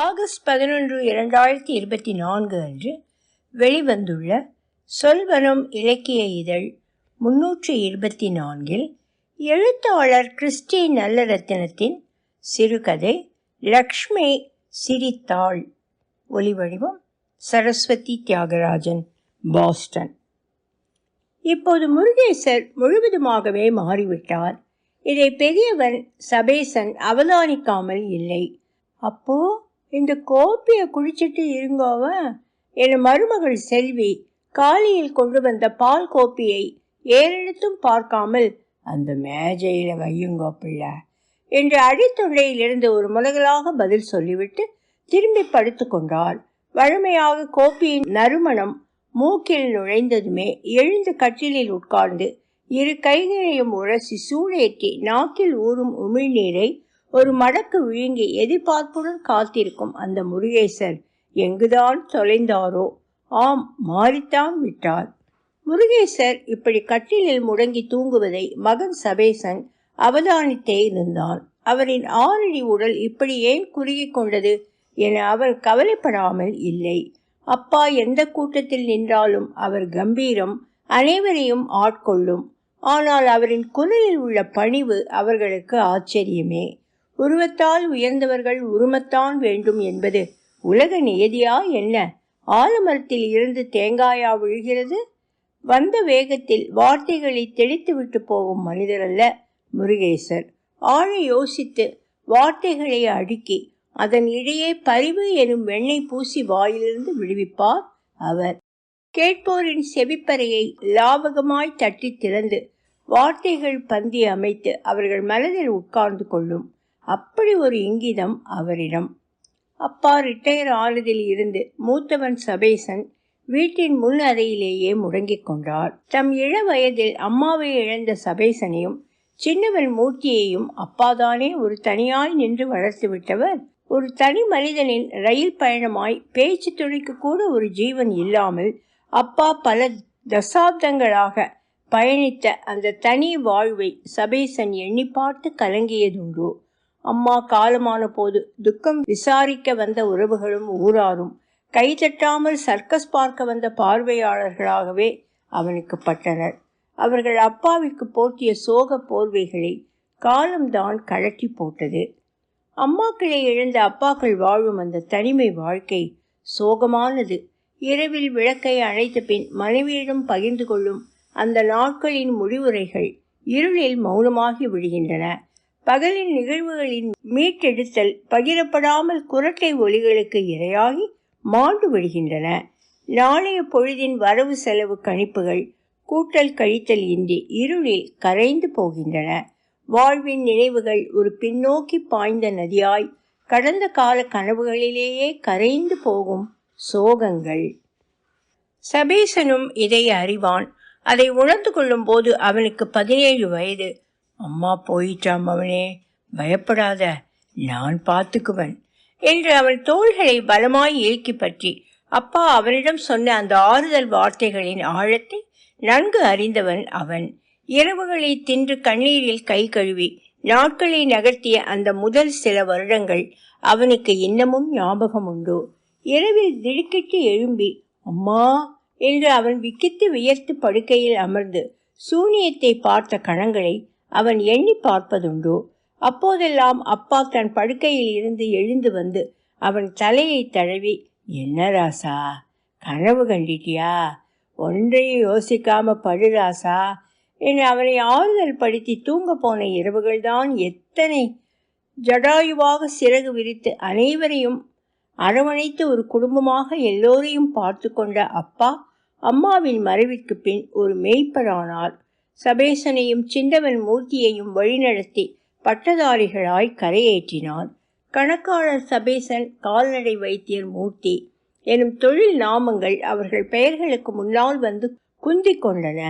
August பதினொன்று இரண்டாயிரத்தி இருபத்தி நான்கு அன்று வெளிவந்துள்ள சொல்வனம் இலக்கிய இதழ் முன்னூற்றி இருபத்தி நான்கில் எழுத்தாளர் கிறிஸ்டி நல்லரத்தினத்தின் சிறுகதை லக்ஷ்மி சிரித்தாள். ஒலிவடிவம் சரஸ்வதி தியாகராஜன் பாஸ்டன். இப்போது முருகேசர் முழுவதுமாகவே மாறிவிட்டார். இதை பெரியவன் சபேசன் அவதானிக்காமல் இல்லை. அப்போ இந்த கோப்பியை குடிச்சிட்டு இருங்கோவ. என் மருமகள் செல்வி காலியில் கொண்டு வந்த பால் கோப்பியை ஏறெடுத்தும் பார்க்காமல் அந்த மேஜையில் வையுங்கோ பிள்ளை என்று அடித்தொண்டையிலிருந்து ஒரு முலகலாக பதில் சொல்லிவிட்டு திரும்பி படுத்து கொண்டாள். வழமையாக கோப்பியின் நறுமணம் மூக்கில் நுழைந்ததுமே எழுந்து கட்டிலில் உட்கார்ந்து இரு கைகளையும் உரசி சூடேற்றி நாக்கில் ஊறும் உமிழ்நீரை ஒரு மடக்கு விழுங்கி எதிர்பார்ப்புடன் காத்திருக்கும் அந்த முருகேசர் எங்குதான் தொலைந்தாரோ? ஆம் மாறித்தான் விட்டார். முருகேசர் இப்படி கட்டிலில் முடங்கி தூங்குவதை மகன் சபேசன் அவதானித்தே இருந்தான். அவரின் ஆறடி உடல் இப்படி ஏன் குறுகி கொண்டது என அவர் கவலைப்படாமல் இல்லை. அப்பா எந்த கூட்டத்தில் நின்றாலும் அவர் கம்பீரம் அனைவரையும் ஆட்கொள்ளும். ஆனால் அவரின் குரலில் உள்ள பணிவு அவர்களுக்கு ஆச்சரியமே. உருவத்தால் உயர்ந்தவர்கள் உருமத்தான் வேண்டும் என்பது உலக நியதியா என்ன? ஆலமரத்தில் இருந்து தேங்காயா விழுகிறது? வந்த வேகத்தில் வார்த்தைகளை தெளித்து விட்டு போகும் மனிதர் அல்ல முருகேசர். ஆழ யோசித்து வார்த்தைகளை அடுக்கி அதன் இடையே பரிவு எனும் வெண்ணெய் பூசி வாயிலிருந்து விடுவிப்பார் அவர். கேட்போரின் செவிப்பறையை லாபகமாய் தட்டி திறந்து வார்த்தைகள் பந்தி அமைத்து அவர்கள் மனதில் உட்கார்ந்து கொள்ளும். அப்படி ஒரு இங்கிதம் அவரிடம். அப்பா ரிட்டையர் ஆனதில் இருந்து மூத்தவன் சபேசன் வீட்டின் முன் அறையிலேயே முடங்கிக் கொண்டார் தம் இள வயதில் அம்மாவை இழந்த சபேசனையும் சின்னவன் மூர்த்தியையும் அப்பாதானே ஒரு தனியாய் நின்று வளர்த்து விட்டவர். ஒரு தனி மனிதனின் ரயில் பயணமாய் பேச்சு துணைக்கு கூட ஒரு ஜீவன் இல்லாமல் அப்பா பல தசாப்தங்களாக பயணித்த அந்த தனி வாழ்வை சபேசன் எண்ணி பார்த்து கலங்கியதுண்டோ? அம்மா காலமான போது துக்கம் விசாரிக்க வந்த உறவுகளும் ஊராரும். கைதட்டாமல் சர்க்கஸ் பார்க்க வந்த பார்வையாளர்களாகவே அவனுக்கு பட்டனர். அவர்கள் அப்பாவிற்கு போர்த்திய சோக போர்வைகளை காலம்தான் கழட்டி போட்டது. அம்மாக்களை இழந்த அப்பாக்கள் வாழும் அந்த தனிமை வாழ்க்கை சோகமானது. இரவில் விளக்கை அணைத்த பின் மனைவியிடம் பகிர்ந்து கொள்ளும் அந்த நாட்களின் முடிவுரைகள் இருளில் மௌனமாகி விடுகின்றன. பகலின் நிகழ்வுகளின் மீட்டெடுத்தல் பகிரப்படாமல் குரட்டை ஒலிகளுக்கு இரையாகி மாண்டு விடுகின்றன. நாளைய பொழுதின் வரவு செலவு கணிப்புகள் கூட்டல் கழித்தல் இன்றி இருளில் கரைந்து போகின்றன. வாழ்வின் நினைவுகள் ஒரு பின்னோக்கி பாய்ந்த நதியாய் கடந்த கால கனவுகளிலேயே கரைந்து போகும் சோகங்கள். சபேசனும் இதை அறிவான். அதை உணர்ந்து கொள்ளும் போது அவனுக்கு பதினேழு வயது. அம்மா போயிட்டாம் அவனே பயப்படாத நான் பார்த்துக்குவன் என்று அவன் தோள்களை பலமாய் இயக்கி பற்றி அப்பா அவனிடம் சொன்ன அந்த ஆறுதல் வார்த்தைகளின் ஆழத்தை நன்கு அறிந்தவன் அவன். இரவுகளை தின்று கண்ணீரில் கை கழுவி நாட்களை நகர்த்திய அந்த முதல் சில வருடங்கள் அவனுக்கு இன்னமும் ஞாபகம் உண்டு. இரவில் திடுக்கிட்டு எழும்பி அம்மா என்று அவன் விக்கித்து வியர்த்து படுக்கையில் அமர்ந்து சூனியத்தை பார்த்த கணங்களை அவன் எண்ணி பார்ப்பதுண்டோ? அப்போதெல்லாம் அப்பா தன் படுக்கையில் இருந்து எழுந்து வந்து அவன் தலையை தழுவி என்ன ராசா கனவு கண்டிட்டியா? ஒன்றையும் யோசிக்காம படு ராசா. என்று அவனை ஆறுதல் படுத்தி தூங்க போன இரவுகள்தான் எத்தனை ஜடாயுவாக சிறகு விரித்து அனைவரையும் அரவணைத்து ஒரு குடும்பமாக எல்லோரையும் பார்த்து கொண்ட அப்பா அம்மாவின் மறைவிற்கு பின் ஒரு மெய்ப்பரானார். சபேசனையும் சிந்தவன் மூர்த்தியையும் வழிநடத்தி பட்டதாரிகளாய் கரையேற்றினார் கணக்காளர் சபேசன் கால்நடை வைத்தியர் மூர்த்தி எனும் தொழில் நாமங்கள் அவர்கள் பெயர்களுக்கு முன்னால் வந்து குந்தி கொண்டன.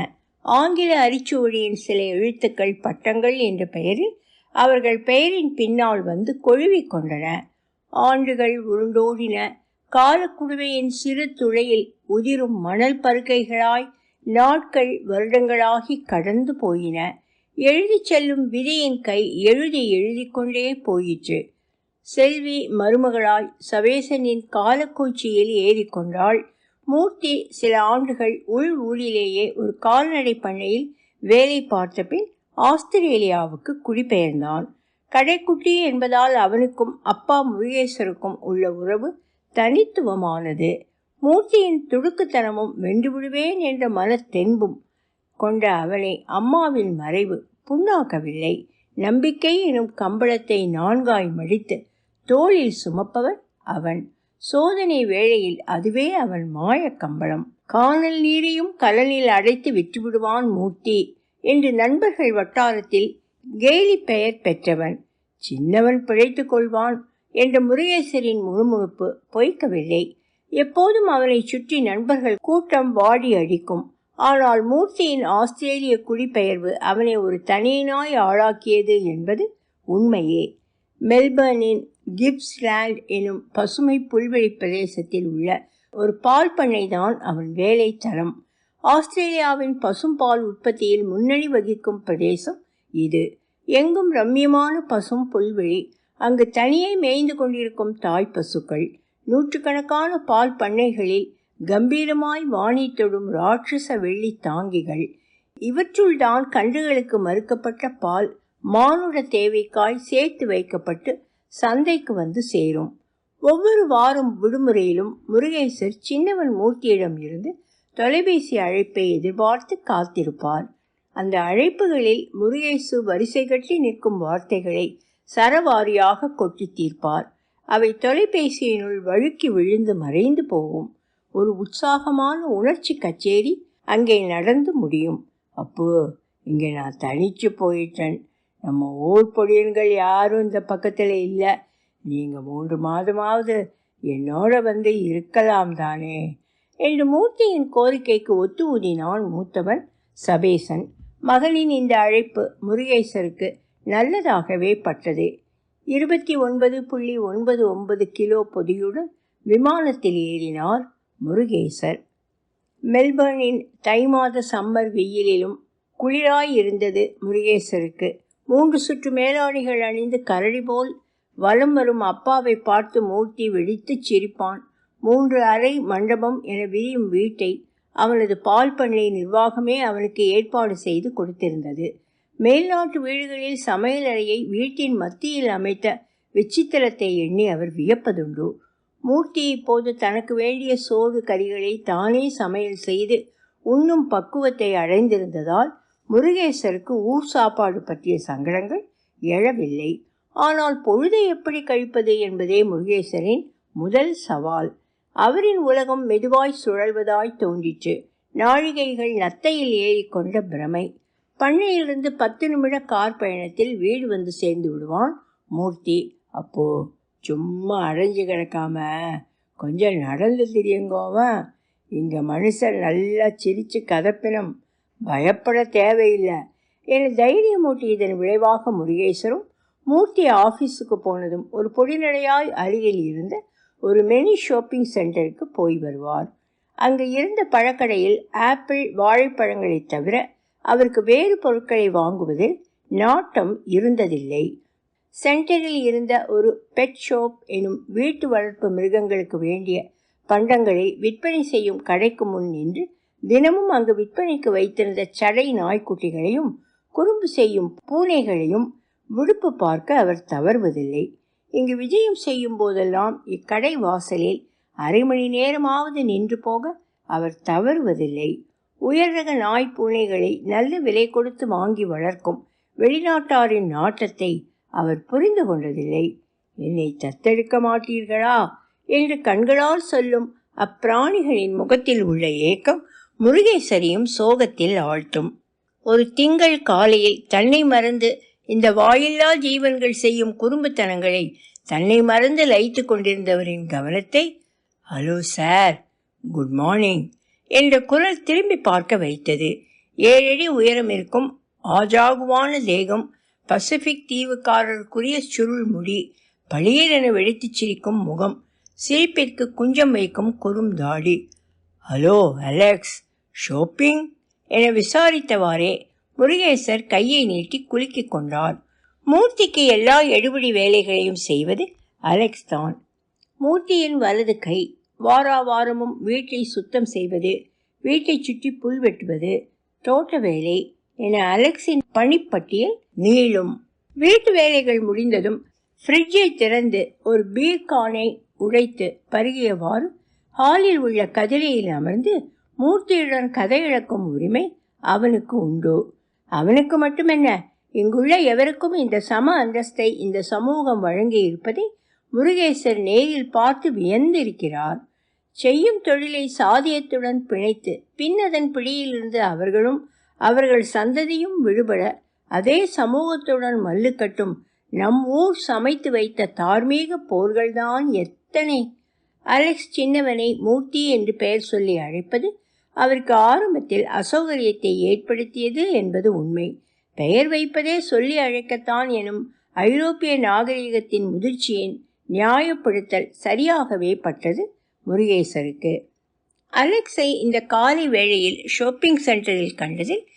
ஆங்கில அரிச்சுவடியின் சில எழுத்துக்கள் பட்டங்கள் என்ற பெயரில் அவர்கள் பெயரின் பின்னால் வந்து கொழுவிக்கொண்டன ஆண்டுகள் உருண்டோடின. காலக்குடுவையின் சிறு துளையில் உதிரும் மணல் பருக்கைகளாய் நாட்கள் வருடங்களாகி கடந்து போயின. எழுதிச் செல்லும் விதியின் கை எழுதி எழுதி கொண்டே போயிற்று. செல்வி மருமகளாய் சவேசனின் காலக்கூச்சியில் ஏறிக்கொண்டாள். மூர்த்தி சில ஆண்டுகள் உள் ஊரிலேயே ஒரு கால்நடை பண்ணையில் வேலை பார்த்த பின் ஆஸ்திரேலியாவுக்கு குடிபெயர்ந்தான். கடைக்குட்டி என்பதால் அவனுக்கும் அப்பா முருகேசருக்கும் உள்ள உறவு தனித்துவமானது. மூர்த்தியின் துடுக்குத்தனமும் வென்று விடுவேன் என்ற மனத்தென்பும் கொண்ட அவனை அம்மாவின் மறைவு புண்ணாக்கவில்லை. நம்பிக்கை எனும் கம்பளத்தை நான்காய் மடித்து தோளில் சுமப்பவன் அவன். சோதனை வேளையில் அதுவே அவன் மாயக் கம்பளம். காணல் நீரையும் கலனில் அடைத்து விட்டுவிடுவான் மூர்த்தி என்று நண்பர்கள் வட்டாரத்தில் கேலி பெயர் பெற்றவன். சின்னவன் பிழைத்துக் கொள்வான் என்ற முருகேசரின் முணுமுணுப்பு பொய்க்கவில்லை. எப்போதும் அவனை சுற்றி நண்பர்கள் கூட்டம் வாடி அடிக்கும். ஆனால் மூர்த்தியின் ஆஸ்திரேலிய குடிபெயர்வு அவனை ஒரு தனியனாய் ஆளாக்கியது என்பது உண்மையே. மெல்பர்னின் கிப்ஸ்லேண்ட் எனும் பசுமை புல்வெளி பிரதேசத்தில் உள்ள ஒரு பால் பண்ணை தான் அவன் வேலை தரம் ஆஸ்திரேலியாவின் பசும்பால் உற்பத்தியில் முன்னணி வகிக்கும் பிரதேசம் இது. எங்கும் ரம்மியமான பசும் புல்வெளி அங்கு தனியே மேய்ந்து கொண்டிருக்கும் தாய் பசுக்கள் நூற்றுக்கணக்கான பால் பண்ணைகளில் கம்பீரமாய் வாணி தொடும் ராட்சச வெள்ளி தாங்கிகள். இவற்றுள் தான் கன்றுகளுக்கு மறுக்கப்பட்ட பால் மானுட தேவைக்காய் சேர்த்து வைக்கப்பட்டு சந்தைக்கு வந்து சேரும். ஒவ்வொரு வாரம் விடுமுறையிலும் முருகேசர் சின்னவன் மூர்த்தியிடம் இருந்து தொலைபேசி அழைப்பை எதிர்பார்த்து காத்திருப்பார். அந்த அழைப்புகளில் முருகேசு வரிசை கட்டி நிற்கும் வார்த்தைகளை சரவாரியாக கொட்டி தீர்ப்பார். அவை தொலைபேசியினுள் வழுக்கி விழுந்து மறைந்து போகும். ஒரு உற்சாகமான உணர்ச்சி கச்சேரி அங்கே நடந்து முடியும். அப்போ இங்கே நான் தனிச்சு போயிட்டேன் நம்ம ஊர் பொடியன்கள் யாரும் இந்த பக்கத்தில் இல்லை. நீங்கள் மூன்று மாதமாவது என்னோட வந்து இருக்கலாம் தானே? என்று மூர்த்தியின் கோரிக்கைக்கு ஒத்து ஊதினான் மூத்தவன் சபேசன். மகளின் இந்த அழைப்பு முருகேசருக்கு நல்லதாகவே பட்டது. இருபத்தி ஒன்பது புள்ளி ஒன்பது ஒன்பது கிலோ பொதியுடன் விமானத்தில் ஏறினார் முருகேசர். மெல்பர்னின் தை மாத சம்மர் வெயிலிலும் குளிராய் இருந்தது முருகேசருக்கு. மூன்று சுற்று மேலாணிகள் அணிந்து கரடி போல் வலம் வரும் அப்பாவை பார்த்து மூர்த்தி வெடித்துச் சிரிப்பான். மூன்று அறை மண்டபம் என விரியும் வீட்டை அவனது பால் பண்ணை நிர்வாகமே அவனுக்கு ஏற்பாடு செய்து கொடுத்திருந்தது. மேல்நாட்டு வீடுகளில் சமையல் அறையை வீட்டின் மத்தியில் அமைத்த விசித்திரத்தை எண்ணி அவர் வியப்பதுண்டு. மூர்த்தி இப்போது தனக்கு வேண்டிய சோறு கறிகளை தானே சமையல் செய்து உண்ணும் பக்குவத்தை அடைந்திருந்ததால் முருகேசருக்கு ஊர் சாப்பாடு பற்றிய சங்கடங்கள் எழவில்லை. ஆனால் பொழுதை எப்படி கழிப்பது என்பதே முருகேசரின் முதல் சவால். அவரின் உலகம் மெதுவாய் சுழல்வதாய் தோன்றிற்று. நாழிகைகள் நத்தையில் ஏறிக்கொண்ட பிரமை. பண்ணையிலிருந்து பத்து நிமிட கார் பயணத்தில் வீடு வந்து சேர்ந்து விடுவான் மூர்த்தி. அப்போ சும்மா அடைஞ்சு கிடக்காம கொஞ்சம் நடந்து தெரியுங்கோவன் இங்கே மனுஷன் நல்லா சிரித்து கதப்பினம். பயப்பட தேவையில்லை. என தைரியமூட்டியதன் விளைவாக முருகேசரும் மூர்த்தி ஆஃபீஸுக்கு போனதும் ஒரு பொடிநடையாய் அருகில் இருந்த ஒரு மெனி ஷாப்பிங் சென்டருக்கு போய் வருவார். அங்கு இருந்த பழக்கடையில் ஆப்பிள் வாழைப்பழங்களை தவிர அவருக்கு வேறு பொருட்களை வாங்குவதில் நாட்டம் இருந்ததில்லை. சென்டரில் இருந்த ஒரு பெட் ஷாப் எனும் வீட்டு வளர்ப்பு மிருகங்களுக்கு வேண்டிய பண்டங்களை விற்பனை செய்யும் கடைக்கு முன் நின்று தினமும் அங்கு விற்பனைக்கு வைத்திருந்த சடை நாய்க்குட்டிகளையும் குறும்பு செய்யும் பூனைகளையும் விடுப்பு பார்க்க அவர் தவறுவதில்லை. இங்கு விஜயம் செய்யும் போதெல்லாம் இக்கடை வாசலில் அரை மணி நேரமாவது நின்று போக அவர் தவறுவதில்லை. உயர்ரக நாய் பூனைகளை நல்ல விலை கொடுத்து வாங்கி வளர்க்கும் வெளிநாட்டாரின் நாட்டத்தை அவர் புரிந்து கொண்டதில்லை. என்னை தத்தெடுக்க மாட்டீர்களா? என்று கண்களால் சொல்லும் அப்பிராணிகளின் முகத்தில் உள்ள ஏக்கம் முருகேசரியும் சோகத்தில் ஆழ்த்தும். ஒரு திங்கள் காலையில் தன்னை மறந்து இந்த வாயில்லா ஜீவன்கள் செய்யும் குறும்புத்தனங்களை தன்னை மறந்து லயித்து கொண்டிருந்தவரின் கவனத்தை ஹலோ சார் குட் மார்னிங். என்ற குரல் திரும்பி பார்க்க வைத்தது. ஏழடி உயரம் இருக்கும் ஆஜாகுவான தேகம் பசிபிக் தீவுக்காரருக்குரிய சுருள் முடி பளீரென வெடித்துச் சிரிக்கும் முகம் சிரிப்பிற்கு குஞ்சம் வைக்கும் குறும் தாடி. Hello Alex shopping? என விசாரித்தவாறே முருகேசர் கையை நீட்டி குலுக்கிக் கொண்டார். மூர்த்திக்கு எல்லா எடுபடி வேலைகளையும் செய்வது அலெக்ஸ் தான். மூர்த்தியின் வலது கை வாரா வாரமும் வீட்டை சுத்தம் செய்வது வீட்டை சுற்றி புல் வெட்டுவது தோட்ட வேலை என அலெக்ஸின் பணிப்பட்டியல் நீளும். வீட்டு வேலைகள் முடிந்ததும் ஃப்ரிட்ஜை திறந்து ஒரு பீர்கானை உடைத்து பருகியவாறு ஹாலில் உள்ள கதிரையில் அமர்ந்து மூர்த்தியுடன் கதை இழக்கும் உரிமை அவனுக்கு உண்டு. அவனுக்கு மட்டுமென்ன இங்குள்ள எவருக்கும் இந்த சம அந்தஸ்தை இந்த சமூகம் வழங்கி இருப்பதை முருகேசர் நேரில் பார்த்து வியந்திருக்கிறார். செய்யும் தொழிலை சாதியத்துடன் பிணைத்து பின் அதன் பிடியிலிருந்து அவர்களும் அவர்கள் சந்ததியும் விடுபட அதே சமூகத்துடன் மல்லுக்கட்டும் நம் ஊர் சமைத்து வைத்த தார்மீக போர்கள்தான் எத்தனை. அலெக்ஸ் சின்னவனை மூர்த்தி என்று பெயர் சொல்லி அழைப்பது அவருக்கு ஆரம்பத்தில் அசௌகரியத்தை ஏற்படுத்தியது என்பது உண்மை. பெயர் வைப்பதே சொல்லி அழைக்கத்தான் எனும் ஐரோப்பிய நாகரிகத்தின் முதிர்ச்சியின் நியாயப்படுத்தல் சரியாகவே பட்டது. முருகேசருக்கு. அலெக்ஸை இந்த காலை வேளையில் ஷாப்பிங் சென்டரில் கண்டதில்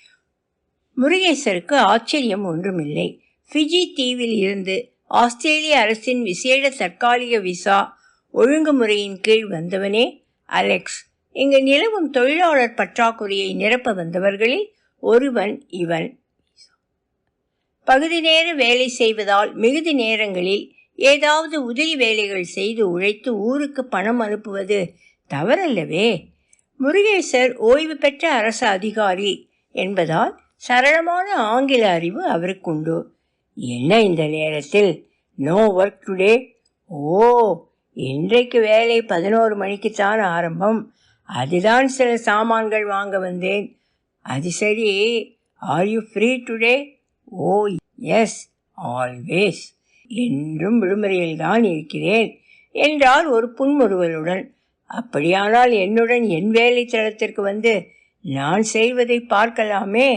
முருகேசருக்கு ஆச்சரியம் ஒன்றுமில்லை. ஃபிஜி தீவில் இருந்து ஆஸ்திரேலிய அரசின் விசேட தற்காலிக விசா ஒழுங்குமுறையின் கீழ் வந்தவனே அலெக்ஸ். இங்கு நிலவும் தொழிலாளர் பற்றாக்குறையை நிரப்ப வந்தவர்களில் ஒருவன் இவன். பகுதி நேர வேலை செய்வதால் மிகுதி நேரங்களில் ஏதாவது உதவி வேலைகள் செய்து உழைத்து ஊருக்கு பணம் அனுப்புவது தவறல்லவே. முருகேசர் ஓய்வு பெற்ற அரசு அதிகாரி என்பதால் சரளமான ஆங்கில அறிவு அவருக்குண்டு என்ன இந்த நேரத்தில்? நோ ஒர்க் டுடே ஓ இன்றைக்கு வேலை பதினோரு மணிக்குத்தான் ஆரம்பம். அதுதான் சில சாமான்கள் வாங்க வந்தேன். அது சரி. Are you free today oh yes always என்றும் விடுமுறையில் தான் இருக்கிறேன் என்றால் ஒரு புன்முறுவலுடன். அப்படியானால் என்னுடன் என் வேலை தளத்திற்கு வந்து நான் செய்வதை பார்க்கலாமே?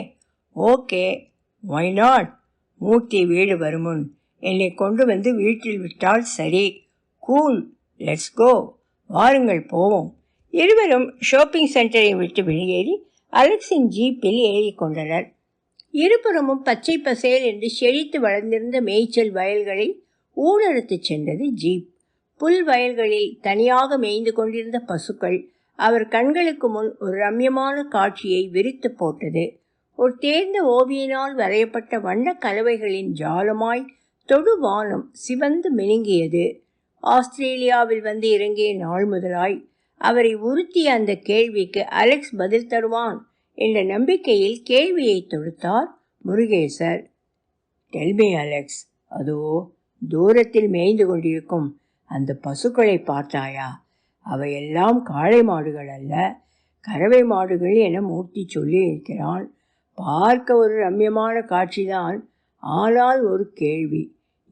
ஓகே ஒய் நாட் மூர்த்தி வீடு வருமுன் என்னை கொண்டு வந்து வீட்டில் விட்டால் சரி. கூல் லெட்ஸ் கோ வாருங்கள் போவோம். இருவரும் ஷாப்பிங் சென்டரை விட்டு வெளியேறி அலெக்ஸின் ஜீப்பில் ஏறிக்கொண்டனர். இருபுறமும் பச்சை பசேல் என்று செழித்து வளர்ந்திருந்த மேய்ச்சல் வயல்களை ஊடறுத்து சென்றது ஜீப். புல் வயல்களில் தனியாக மேய்ந்து கொண்டிருந்த பசுக்கள் அவர் கண்களுக்கு முன் ஒரு ரம்யமான காட்சியை விரித்து போட்டது. ஒரு தேர்ந்த ஓவியனால் வரையப்பட்ட வண்ணக் கலவைகளின் ஜாலமாய் தொடுவானம் சிவந்து மினுங்கியது. ஆஸ்திரேலியாவில் வந்து இறங்கிய நாள் முதலாய் அவரை உறுத்திய அந்த கேள்விக்கு அலெக்ஸ் பதில் தருவான். என்ற நம்பிக்கையில் கேள்வியை தொடுத்தார் முருகேசர். டெல்மி அலெக்ஸ் அதோ தூரத்தில் மேய்ந்து கொண்டிருக்கும் அந்த பசுக்களை பார்த்தாயா? அவையெல்லாம் காளை மாடுகள் அல்ல. கறவை மாடுகள் என மூர்த்தி சொல்லியிருக்கிறான் பார்க்க ஒரு ரம்யமான காட்சிதான். ஆனால் ஒரு கேள்வி.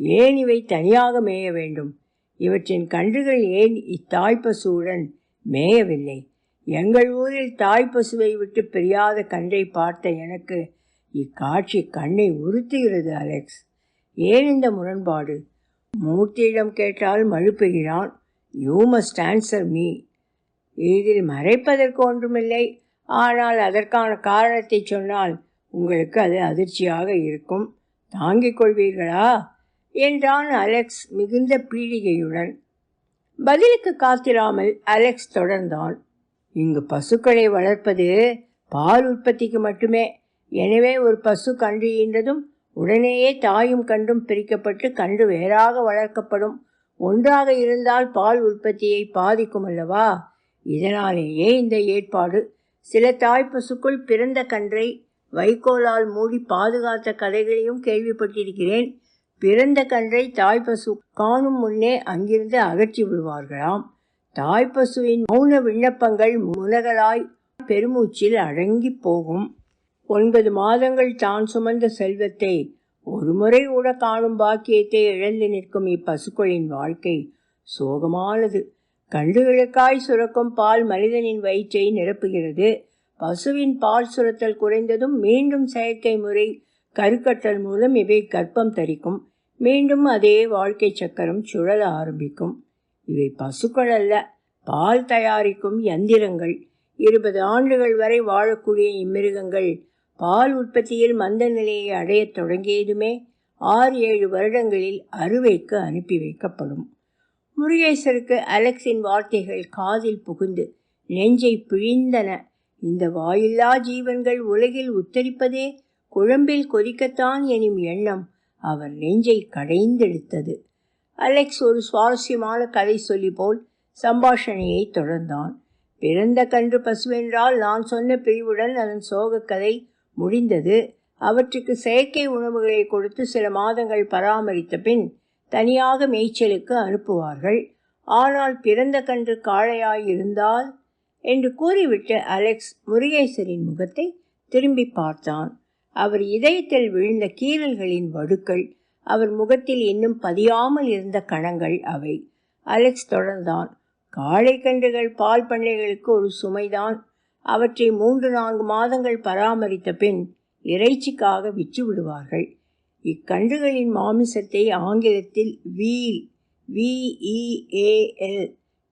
ஏன் இவை தனியாக மேய வேண்டும்? இவற்றின் கன்றுகள் ஏன் இத்தாய் பசுவுடன் மேயவில்லை? எங்கள் ஊரில் தாய் பசுவை விட்டு பிரியாத கன்றை பார்த்த எனக்கு இக்காட்சி கண்ணை உறுத்துகிறது அலெக்ஸ். ஏன் இந்த முரண்பாடு? மூர்த்தியிடம் கேட்டால் மழுப்புகிறான். யூ மஸ்ட் ஆன்சர் மீ இதில் மறைப்பதற்கு ஒன்றுமில்லை. ஆனால் அதற்கான காரணத்தை சொன்னால் உங்களுக்கு அது அதிர்ச்சியாக இருக்கும். தாங்கிக் கொள்வீர்களா? என்றான் அலெக்ஸ் மிகுந்த பீடிகையுடன். பதிலுக்கு காத்திராமல் அலெக்ஸ் தொடர்ந்தான். இங்கு பசுக்களை வளர்ப்பது பால் உற்பத்திக்கு மட்டுமே. எனவே ஒரு பசு கன்று ஈன்றதும் உடனேயே தாயும் கன்றும் பிரிக்கப்பட்டு கன்று வேறாக வளர்க்கப்படும். ஒன்றாக இருந்தால் பால் உற்பத்தியை பாதிக்கும் அல்லவா? இதனாலேயே இந்த ஏற்பாடு. சில தாய் பசுக்குள் பிறந்த கன்றை வைக்கோலால் மூடி பாதுகாத்த கதைகளையும் கேள்விப்பட்டிருக்கிறேன். பிறந்த கன்றை தாய்ப்பசு காணும் முன்னே அங்கிருந்து அகற்றி விடுவார்களாம். தாய்ப்பசுவின் மௌன விண்ணப்பங்கள் முனகலாய் பெருமூச்சில் அடங்கி போகும். ஒன்பது மாதங்கள் தான் சுமந்த செல்வத்தை ஒருமுறை கூட காணும் பாக்கியத்தை இழந்து நிற்கும் இப்பசுக்களின் வாழ்க்கை சோகமானது. கண்டுகளுக்காய் சுரக்கும் பால் மனிதனின் வயிற்றை நிரப்புகிறது. பசுவின் பால் சுரத்தல் குறைந்ததும் மீண்டும் செயற்கை முறை கருக்கட்டல் மூலம் இவை கர்ப்பம் தரிக்கும். மீண்டும் அதே வாழ்க்கை சக்கரம் சுழல ஆரம்பிக்கும். இவை பசுக்கள் அல்ல பால் தயாரிக்கும் யந்திரங்கள். இருபது ஆண்டுகள் வரை வாழக்கூடிய இம்மிருகங்கள் பால் உற்பத்தியில் மந்த நிலையை அடையத் தொடங்கியதுமே ஆறு ஏழு வருடங்களில் அறுவைக்கு அனுப்பி வைக்கப்படும். முருகேசருக்கு அலெக்ஸின் வார்த்தைகள் காதில் புகுந்து நெஞ்சை பிழிந்தன. இந்த வாயில்லா ஜீவன்கள் உலகில் உத்தரிப்பதே குழம்பில் கொதிக்கத்தான் எனும் எண்ணம் அவர் நெஞ்சை கடைந்தெடுத்தது. அலெக்ஸ் ஒரு சுவாரஸ்யமான கதை சொல்லி போல் சம்பாஷணையை தொடர்ந்தான். பிறந்த கன்று பசுவென்றால் நான் சொன்ன பிரிவுடன் அதன் சோகக்கதை முடிந்தது. அவற்றுக்கு செயற்கை உணவுகளை கொடுத்து சில மாதங்கள் பராமரித்த பின் தனியாக மேய்ச்சலுக்கு அனுப்புவார்கள். ஆனால் பிறந்த கன்று காளையாயிருந்தால் என்று கூறிவிட்டு அலெக்ஸ் முருகேசரின் முகத்தை திரும்பி பார்த்தான். அவர் இதயத்தில் விழுந்த கீறல்களின் வடுக்கள் அவர் முகத்தில் இன்னும் பதியாமல் இருந்த கணங்கள் அவை. அலெக்ஸ் தொடர்ந்தான். காளை கன்றுகள் பால் பண்ணைகளுக்கு ஒரு சுமைதான். அவற்றை மூன்று நான்கு மாதங்கள் பராமரித்த பின் இறைச்சிக்காக விற்று விடுவார்கள். இக்கன்றுகளின் மாமிசத்தை ஆங்கிலத்தில் வீல் விஇஏஎல்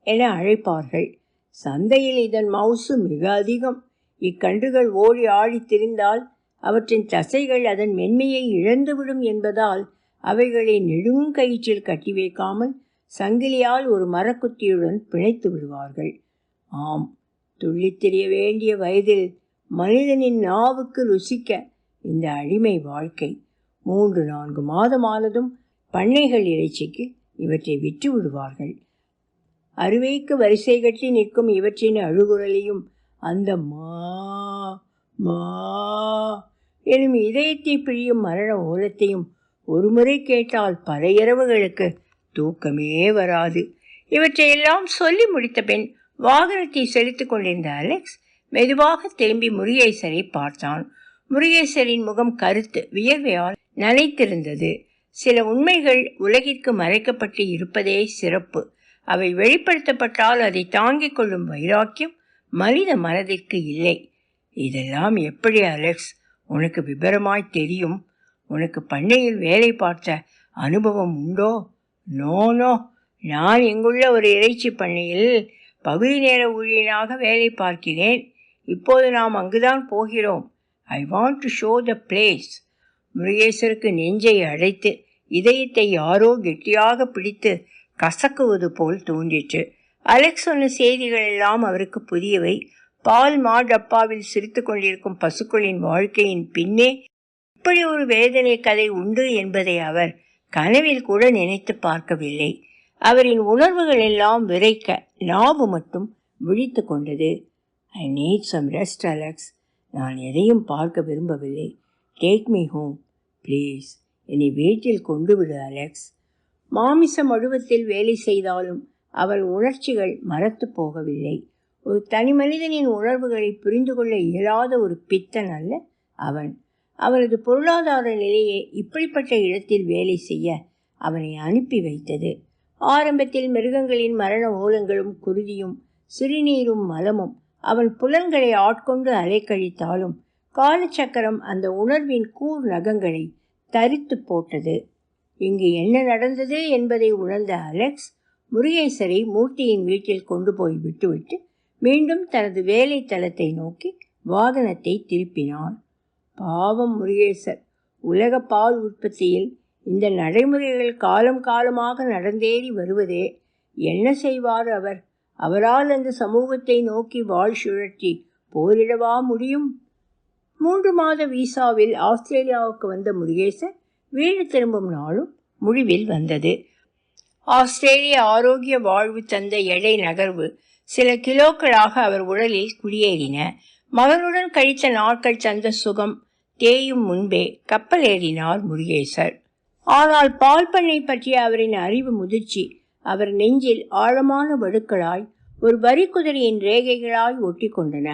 என அழைப்பார்கள். சந்தையில் இதன் மவுசு மிக அதிகம். இக்கன்றுகள் ஓடி ஆடி திரிந்தால் அவற்றின் தசைகள் அதன் மென்மையை இழந்துவிடும் என்பதால் அவைகளை நெடுங்கயிற்றில் கட்டி வைக்காமல் சங்கிலியால் ஒரு மரக்குத்தியுடன் பிணைத்து விடுவார்கள். ஆம் துள்ளித்திரிய வேண்டிய வயதில் மனிதனின் நாவுக்கு ருசிக்க இந்த அடிமை வாழ்க்கை மூன்று நான்கு மாதமானதும் பண்ணைகள் இறைச்சிக்கு இவற்றை விற்று விடுவார்கள். அறுவைக்கு வரிசை கட்டி நிற்கும் இவற்றின் அழுகுரலையும் அந்த மா மா எனும் இதயத்தை பிழியும் மரண ஓலத்தையும் ஒருமுறை கேட்டால் பல இரவுகளுக்கு தூக்கமே வராது. இவற்றையெல்லாம் சொல்லி முடித்த பின் வாகனத்தை செலுத்திக் கொண்டிருந்த அலெக்ஸ் மெதுவாக திரும்பி முருகேசரை பார்த்தான். முருகேசரின் முகம் கருத்து வியர்வையால் நனைத்திருந்தது. சில உண்மைகள் உலகிற்கு மறைக்கப்பட்டு இருப்பதே சிறப்பு. அவை வெளிப்படுத்தப்பட்டால் அதை தாங்கிக் கொள்ளும் வைராக்கியம் மனித மனதிற்கு இல்லை. இதெல்லாம் எப்படி அலெக்ஸ்? உனக்கு விபரமாய் தெரியும். உனக்கு பண்ணையில் வேலை பார்த்த அனுபவம் உண்டோ? No no. நான் இங்குள்ள ஒரு இறைச்சி பண்ணையில் பகுதி நேர ஊழியனாக வேலை பார்க்கிறேன். இப்போது நாம் அங்குதான் போகிறோம். I want to show the place முருகேசருக்கு நெஞ்சை அடைத்து இதயத்தை யாரோ கெட்டியாக பிடித்து கசக்குவது போல் தோன்றிற்று. அலெக்ஸ் சொன்ன செய்திகள் எல்லாம் அவருக்கு புதியவை. பால் மா டப்பாவில் சிரித்து கொண்டிருக்கும் பசுக்களின் வாழ்க்கையின் பின்னே இப்படி ஒரு வேதனை கதை உண்டு என்பதை அவர் கனவில் கூட நினைத்து பார்க்கவில்லை. அவரின் உணர்வுகள் எல்லாம் விரைக்க நாவு மட்டும் விழித்து கொண்டது. I need some rest Alex நான் எதையும் பார்க்க விரும்பவில்லை. டேக் மீ ஹோம் ப்ளீஸ் என்னை வீட்டில் கொண்டு விடு அலெக்ஸ் மாமிச மடுவத்தில் வேலை செய்தாலும் அவள் உணர்ச்சிகள் மறத்து போகவில்லை. ஒரு தனி மனிதனின் உணர்வுகளை புரிந்து கொள்ள இயலாத ஒரு பித்தன் அல்ல அவன். அவரது பொருளாதார நிலையை இப்படிப்பட்ட இடத்தில் வேலை செய்ய அவனை அனுப்பி வைத்தது. ஆரம்பத்தில் மிருகங்களின் மரண ஓலங்களும் குருதியும் சிறுநீரும் மலமும் அவன் புலன்களை ஆட்கொண்டு அலைக்கழித்தாலும் காலச்சக்கரம் அந்த உணர்வின் கூர் நகங்களை தரித்து போட்டது. இங்கு என்ன நடந்தது என்பதை உணர்ந்த அலெக்ஸ் முருகேசரை மூர்த்தியின் வீட்டில் கொண்டு போய் விட்டுவிட்டு மீண்டும் தனது வேலை தளத்தை நோக்கி வாகனத்தை திருப்பினான். பாவம் முருகேசர். உலக பால் உற்பத்தியில் இந்த நடைமுறைகள் காலம் காலமாக நடந்தேறி வருவதே என்ன செய்வார் அவர்? அவரால் அந்த சமூகத்தை நோக்கி வாழ் சுழற்றி போரிடவா முடியும்? மூன்று மாத விசாவில் ஆஸ்திரேலியாவுக்கு வந்த முருகேசர் வீடு திரும்பும் நாளும் முடிவில் வந்தது. ஆஸ்திரேலிய ஆரோக்கிய வாழ்வு தந்த எடை நகர்வு சில கிலோக்களாக அவர் உடலில் குடியேறின. மகனுடன் கழித்த நாட்கள் தந்த சுகம் தேயும் முன்பே கப்பல் ஏறினார் முருகேசர். ஆனால் பால் பண்ணை பற்றிய அவரின் அறிவு முதிர்ச்சி அவர் நெஞ்சில் ஆழமான வடுக்களாய் ஒரு வரிக்குதிரையின் ரேகைகளாய் ஒட்டி கொண்டன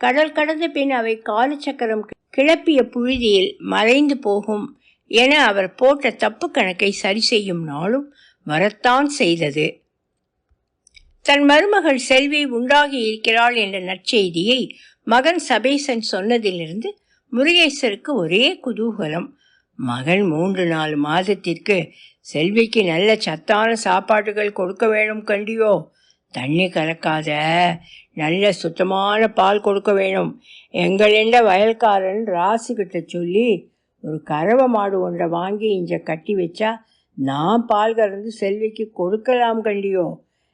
கடல் கடந்த பின் அவை காலச்சக்கரம் கிளப்பிய புழுதியில் மறைந்து போகும் என அவர் போட்ட தப்பு கணக்கை சரி செய்யும் நாளும் வரத்தான் செய்தது. தன் மருமகள் செல்வி உண்டாகி இருக்கிறாள் என்ற நற்செய்தியை மகன் சபேசன் சொன்னதிலிருந்து முருகேசருக்கு ஒரே குதூகலம். மகன் மூன்று நாலு மாதத்திற்கு செல்விக்கு நல்ல சத்தான சாப்பாடுகள் கொடுக்க வேணும் கண்டியோ? தண்ணி கலக்காத நல்ல சுத்தமான பால் கொடுக்க வேணும். எங்களெண்ட வயல்காரன் ராசுகிட்ட சொல்லி ஒரு கறவை மாடு ஒன்றை வாங்கி இங்கே கட்டி வச்சா நான் பால் கறந்து செல்விக்கு கொடுக்கலாம் கண்டியோ?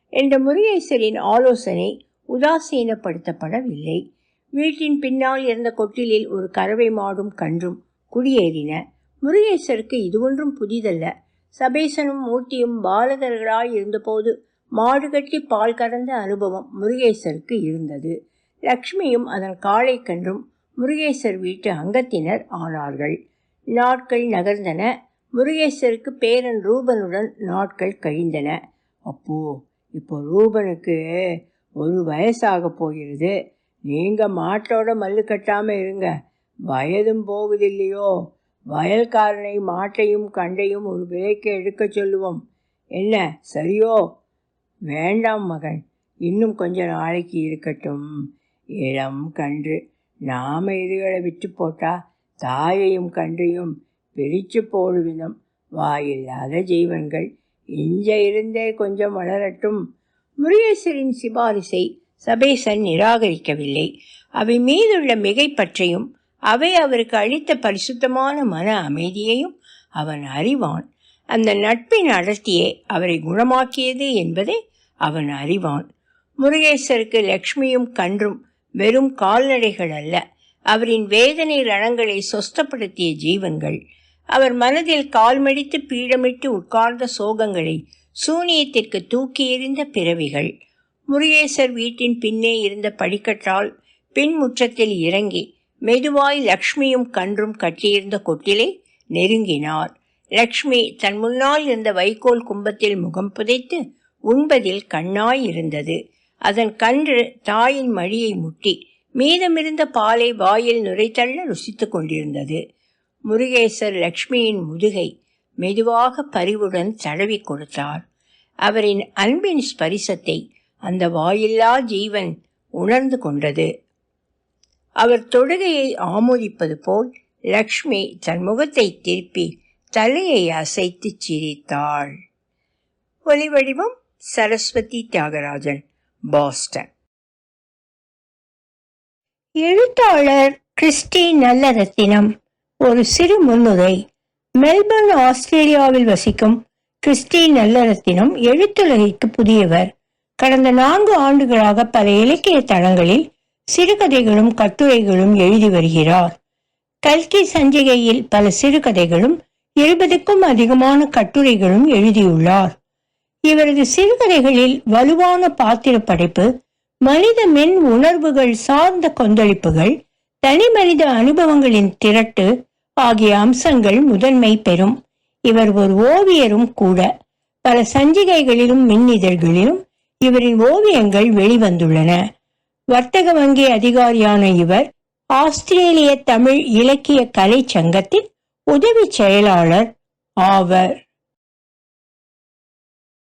என்ற முருகேசரின் ஆலோசனை உதாசீனப்படுத்தப்படவில்லை. வீட்டின் பின்னால் இருந்த கொட்டிலில் ஒரு கறவை மாடும் கன்றும் குடியேறின. முருகேசருக்கு இது ஒன்றும் புதிதல்ல. சபேசனும் மூர்த்தியும் பாலகர்களாய் இருந்தபோது மாடு கட்டி பால் கறந்த அனுபவம் முருகேசருக்கு இருந்தது. லக்ஷ்மியும் அதன் காளை கன்றும் முருகேசர் வீட்டு அங்கத்தினர் ஆனார்கள். நாட்கள் நகர்ந்தன. முருகேசருக்கு பேரன் ரூபனுடன் நாட்கள் கழிந்தன. அப்போ இப்போ ரூபனுக்கு ஒரு வயசாக போகிறது. நீங்கள் மாட்டோட மல்லு கட்டாமல் இருங்க. வயதும் போகுதில்லையோ. வயல்காரனை மாட்டையும் கண்டையும் ஒரு விலைக்கு எடுக்க சொல்லுவோம். என்ன சரியோ? வேண்டாம் மகன். இன்னும் கொஞ்ச நாளைக்கு இருக்கட்டும். இளம் கன்று. நாம் இதுகளை விட்டு போட்டா தாயையும் கன்றையும் பிரித்து போடுவினம். வாயில்லாத ஜீவன்கள். இஞ்ச இருந்தே கொஞ்சம் வளரட்டும். முருகேசரின் சிபாரிசை சபேசன் நிராகரிக்கவில்லை. அவை மீதுள்ள மிகை பற்றியும் அவை அவருக்கு அளித்த பரிசுத்தமான மன அமைதியையும் அவன் அறிவான். அந்த நட்பின் அடர்த்தியே அவரை குணமாக்கியது என்பதை அவன் அறிவான். முருகேசருக்கு லக்ஷ்மியும் கன்றும் வெறும் கால்நடைகள் அல்ல. அவரின் வேதனை ரணங்களை சொஸ்தப்படுத்திய ஜீவன்கள். அவர் மனதில் கால்மடித்து பீடமிட்டு உட்கார்ந்த சோகங்களை சூனியத்திற்கு தூக்கி எறிந்த பிறவிகள். முருகேசர் வீட்டின் பின்னே இருந்த படிக்கட்டால் பின்முற்றத்தில் இறங்கி மெதுவாய் லக்ஷ்மியும் கன்றும் கட்டியிருந்த கொட்டிலை நெருங்கினார். லக்ஷ்மி தன் முன்னால் இருந்த வைக்கோல் கும்பத்தில் முகம் புதைத்து உண்பதில் கண்ணாய் இருந்தது. அதன் கன்று தாயின் மடியை முட்டி மீதமிருந்த பாலை வாயில் நுரைத்தள்ள ருசித்துக் கொண்டிருந்தது. முருகேசர் லக்ஷ்மியின் முதுகை மெதுவாக பரிவுடன் தடவி கொடுத்தார். அவரின் அன்பின் ஸ்பரிசத்தை அந்த வாயில்லா ஜீவன் உணர்ந்து கொண்டது. அவர் தொடுகையை ஆமோதிப்பது போல் லக்ஷ்மி தன் முகத்தை திருப்பி தலையை அசைத்து சிரித்தாள். ஒலிவடிவம் சரஸ்வதி தியாகராஜன் பாஸ்டன். எழுத்தாளர் கிறிஸ்டி நல்லரத்தினம் ஒரு சிறு முன்னுரை. மெல்பர்ன் ஆஸ்திரேலியாவில் வசிக்கும் கிறிஸ்டி நல்லரத்தினம் எழுத்துலகிற்கு புதியவர். கடந்த நான்கு ஆண்டுகளாக பல இலக்கிய தளங்களில் சிறுகதைகளும் கட்டுரைகளும் எழுதி வருகிறார். கல்கி சஞ்சிகையில் பல சிறுகதைகளும் இருபதுக்கும் அதிகமான கட்டுரைகளும் எழுதியுள்ளார். இவரது சிறுகதைகளில் வலுவான பாத்திர படைப்பு மனித மென் உணர்வுகள் சார்ந்த கொந்தளிப்புகள் தனி மனித அனுபவங்களின் திரட்டு ஆகிய அம்சங்கள் முதன்மை பெறும். இவர் ஒரு ஓவியரும் கூட. பல சஞ்சிகைகளிலும் மின்னிதழ்களிலும் இவரின் ஓவியங்கள் வெளிவந்துள்ளன. வர்த்தக வங்கி அதிகாரியான இவர் ஆஸ்திரேலிய தமிழ் இலக்கிய கலை சங்கத்தின் உதவி செயலாளர் ஆவர்.